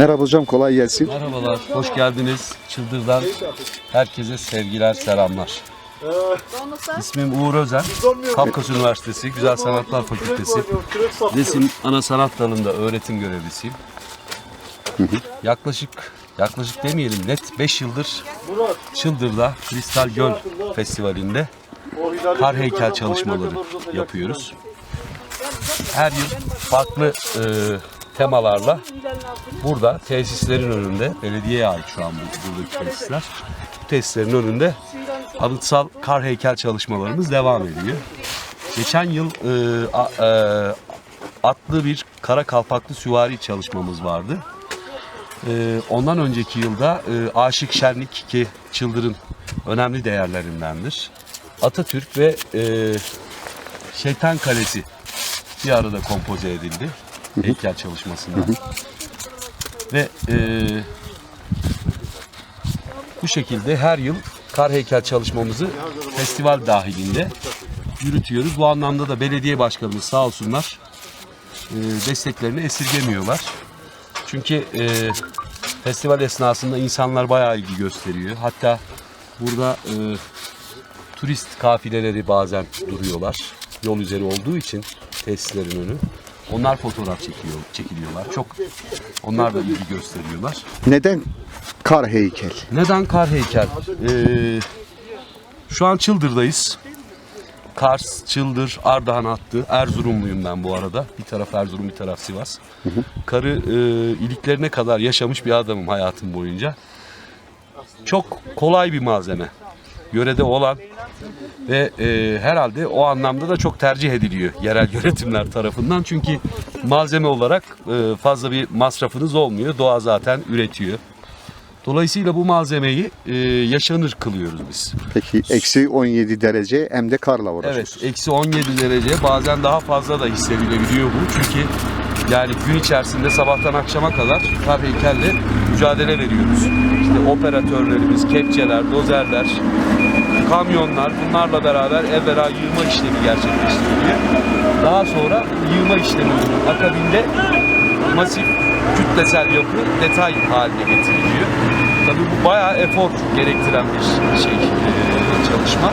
Merhaba hocam kolay gelsin. Merhabalar, hoş geldiniz. Çıldır'dan herkese sevgiler, selamlar. İsmim Uğur Özen, Kafkas Üniversitesi Güzel Sanatlar Fakültesi Resim Ana Sanat Dalı'nda öğretim görevlisiyim. Yaklaşık, yaklaşık demeyelim net 5 yıldır Çıldır'da Kristal Göl Festivali'nde kar heykel çalışmaları yapıyoruz. Her yıl farklı e, temalarla burada tesislerin önünde, belediyeye ait şu an bu, buradaki tesisler. Bu tesislerin önünde anıtsal kar heykel çalışmalarımız devam ediyor. Geçen yıl e, a- e, atlı bir kara kalpaklı süvari çalışmamız vardı. E, ondan önceki yılda e, Aşık Şenlik ki Çıldır'ın önemli değerlerindendir. Atatürk ve e, Şeytan Kalesi bir arada kompoze edildi heykel çalışmasında. Ve e, bu şekilde her yıl kar heykel çalışmamızı festival dahilinde yürütüyoruz. Bu anlamda da belediye başkanımız sağ olsunlar e, desteklerini esirgemiyorlar. Çünkü e, festival esnasında insanlar bayağı ilgi gösteriyor. Hatta burada e, turist kafileleri bazen duruyorlar. Yol üzeri olduğu için tesislerin önü. Onlar fotoğraf çekiyor, çekiliyorlar. Çok onlar da ilgi gösteriyorlar. Neden kar heykel? Neden kar heykel? Ee, şu an Çıldır'dayız. Kars, Çıldır, Ardahan hattı. Erzurumluyum ben bu arada. Bir taraf Erzurum, bir taraf Sivas. Karı e, iliklerine kadar yaşamış bir adamım hayatım boyunca. Çok kolay bir malzeme. Yörede olan ve e, herhalde o anlamda da çok tercih ediliyor yerel yönetimler tarafından. Çünkü malzeme olarak e, fazla bir masrafınız olmuyor. Doğa zaten üretiyor. Dolayısıyla bu malzemeyi e, yaşanır kılıyoruz biz. Peki eksi 17 derece hem de karla Evet, uğraşıyorsunuz. eksi 17 derece bazen daha fazla da hissedilebiliyor bu. Çünkü yani gün içerisinde sabahtan akşama kadar kar heykelle mücadele veriyoruz. İşte operatörlerimiz, kepçeler, dozerler, kamyonlar bunlarla beraber evvela yığma işlemi gerçekleştiriliyor. Daha sonra yığma işleminin akabinde masif kütlesel yapı detay haline getiriliyor. Tabii bu bayağı efor gerektiren bir şey, e, çalışma.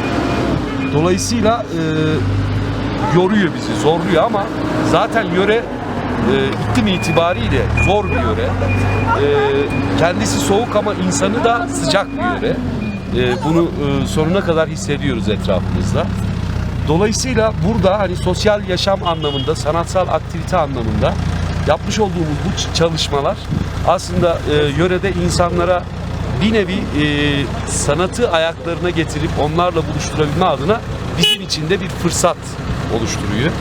Dolayısıyla e, yoruyor bizi, zorluyor ama zaten yöre e, iklim itibariyle zor bir yöre. E, kendisi soğuk ama insanı da sıcak bir yöre. E, bunu e, sonuna kadar hissediyoruz etrafımızda. Dolayısıyla burada hani sosyal yaşam anlamında, sanatsal aktivite anlamında yapmış olduğumuz bu çalışmalar aslında e, yörede insanlara bir nevi e, sanatı ayaklarına getirip onlarla buluşturabilme adına bizim için de bir fırsat oluşturuyor.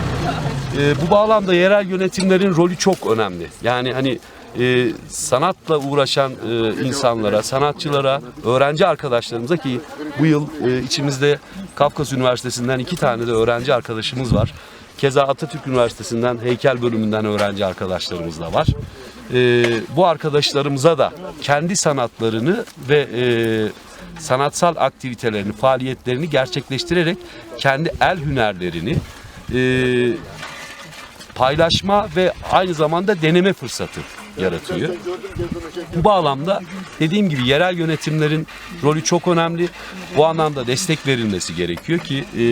E, bu bağlamda yerel yönetimlerin rolü çok önemli. Yani hani e, sanatla uğraşan e, insanlara, sanatçılara, öğrenci arkadaşlarımıza ki bu yıl e, içimizde Kafkas Üniversitesi'nden iki tane de öğrenci arkadaşımız var. Keza Atatürk Üniversitesi'nden heykel bölümünden öğrenci arkadaşlarımız da var. E, bu arkadaşlarımıza da kendi sanatlarını ve e, sanatsal aktivitelerini, faaliyetlerini gerçekleştirerek kendi el hünerlerini e, paylaşma ve aynı zamanda deneme fırsatı yaratıyor. Bu bağlamda dediğim gibi yerel yönetimlerin rolü çok önemli. Bu anlamda destek verilmesi gerekiyor ki e,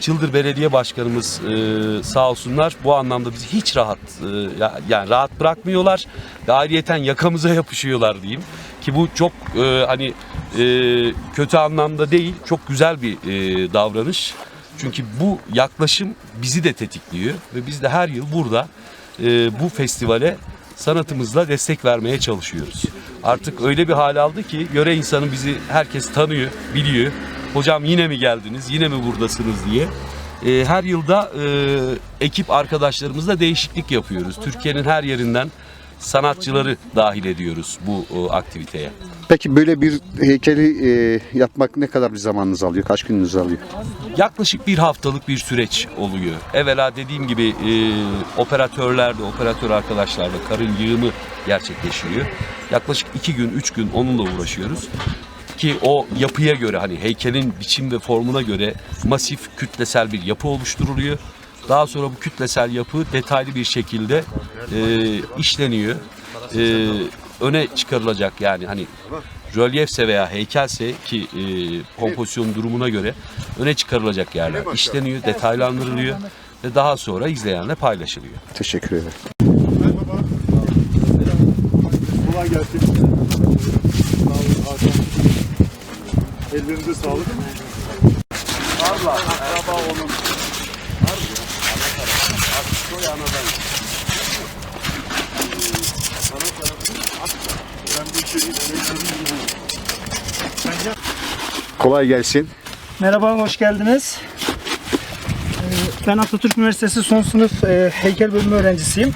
Çıldır Belediye Başkanımız e, sağ olsunlar bu anlamda bizi hiç rahat e, ya- yani rahat bırakmıyorlar ve yakamıza yapışıyorlar diyeyim ki bu çok e, hani e, kötü anlamda değil çok güzel bir e, davranış. Çünkü bu yaklaşım bizi de tetikliyor ve biz de her yıl burada e, bu festivale sanatımızla destek vermeye çalışıyoruz. Artık öyle bir hal aldı ki yöre insanı bizi herkes tanıyor, biliyor. Hocam yine mi geldiniz, yine mi buradasınız diye. E, her yılda e, ekip arkadaşlarımızla değişiklik yapıyoruz. Türkiye'nin her yerinden sanatçıları dahil ediyoruz bu e, aktiviteye. Peki böyle bir heykeli e, yapmak ne kadar bir zamanınız alıyor? Kaç gününüz alıyor? Yaklaşık bir haftalık bir süreç oluyor. Evvela dediğim gibi e, operatörlerde, operatör arkadaşlarla karın yığımı gerçekleşiyor. Yaklaşık iki gün, üç gün onunla uğraşıyoruz. Ki o yapıya göre hani heykelin biçim ve formuna göre masif kütlesel bir yapı oluşturuluyor. Daha sonra bu kütlesel yapı detaylı bir şekilde e, işleniyor. e, öne çıkarılacak yani hani rölyefse veya heykelse ki e, kompozisyon durumuna göre öne çıkarılacak yerler işleniyor, detaylandırılıyor ve daha sonra izleyenle paylaşılıyor. Teşekkür ederim. Kolay gelsin. Ellerinize sağlık. Kolay gelsin. Merhaba, hoş geldiniz. Ee, Ben Atatürk Üniversitesi son sınıf e, heykel bölümü öğrencisiyim.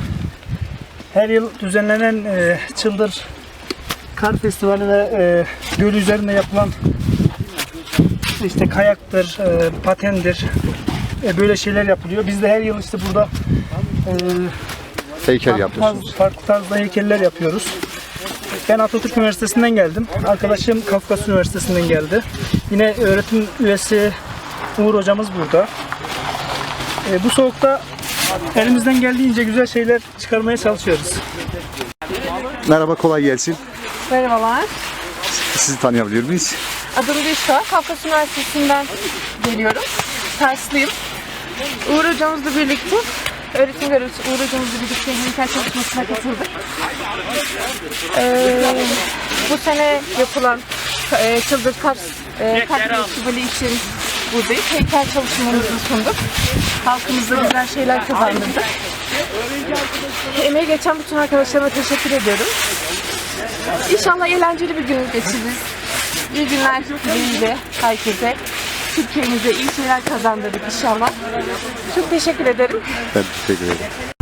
Her yıl düzenlenen e, Çıldır Kar Festivali ve e, göl üzerinde yapılan işte kayaktır, e, patendir, e, böyle şeyler yapılıyor. Biz de her yıl işte burada e, Heykel farklı, yapıyorsunuz. tarz, farklı tarzda heykeller yapıyoruz. Ben Atatürk Üniversitesi'nden geldim. Arkadaşım Kafkas Üniversitesi'nden geldi. Yine öğretim üyesi Uğur hocamız burada. E, bu soğukta elimizden geldiğince güzel şeyler çıkarmaya çalışıyoruz. Merhaba kolay gelsin. Merhabalar. Sizi tanıyabilir miyiz? Adım Gülşah. Kafkas Üniversitesi'nden geliyorum. Tersliyim. Uğur hocamızla birlikte öğretim görevlisi Uğur hocamızla birlikte heykel çalışmasına katıldık. Ee, bu sene yapılan e, Çıldır Kars e, Festivali için buradayız. Heykel çalışmalarımızı sunduk. Halkımıza güzel şeyler kazandırdık. Emeği geçen bütün arkadaşlarıma teşekkür ediyorum. İnşallah eğlenceli bir gün geçiririz. İyi günler dileğiyle herkese. Türkiye'mize iyi şeyler kazandırdık inşallah. Çok teşekkür ederim. Ben teşekkür ederim.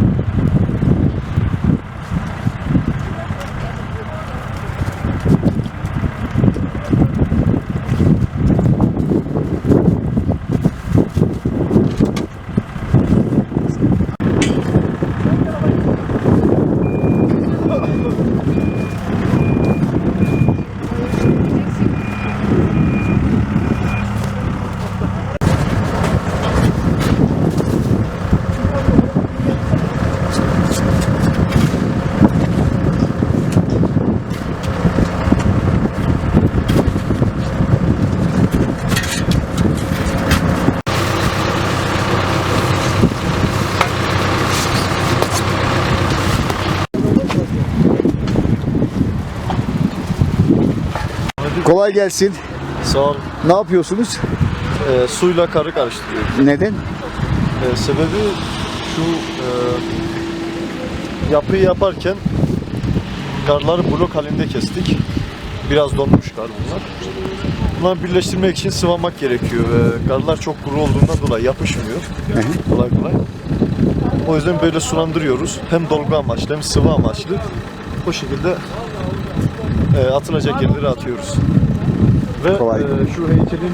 Kolay gelsin. Sağ ol. Ne yapıyorsunuz? Ee, suyla karı karıştırıyor. Neden? Ee, sebebi şu e, yapıyı yaparken karları blok halinde kestik. Biraz donmuş kar bunlar. Bunları birleştirmek için sıvamak gerekiyor ve karlar çok kuru olduğundan dolayı yapışmıyor. kolay kolay. O yüzden böyle sulandırıyoruz. Hem dolgu amaçlı hem sıvı amaçlı. O şekilde e, atılacak yerlere atıyoruz. Ve Kolay. e, şu heykelin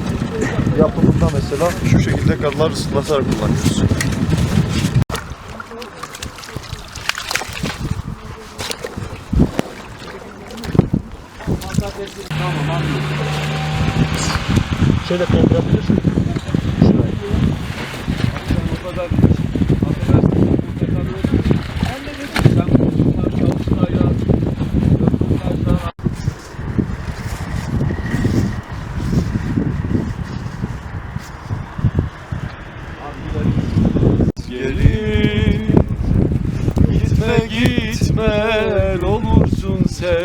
yapımında mesela şu şekilde karlar ıslatarak kullanıyoruz. Şöyle kaldırabilir. Gelin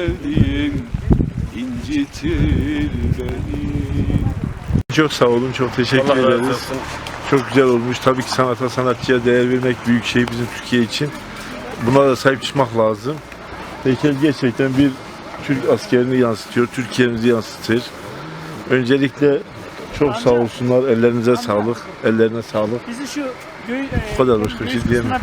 sevdiğim incitir beni. Çok sağ olun, çok teşekkür ederiz. Çok güzel olmuş. Tabii ki sanata, sanatçıya değer vermek büyük şey bizim Türkiye için. Buna da sahip çıkmak lazım. Heykel gerçekten bir Türk askerini yansıtıyor, Türkiye'mizi yansıtır. Öncelikle çok sağ olsunlar, ellerinize sağlık, ellerine sağlık. Bizi şu göğü, Bu kadar başka bir şey diyemem.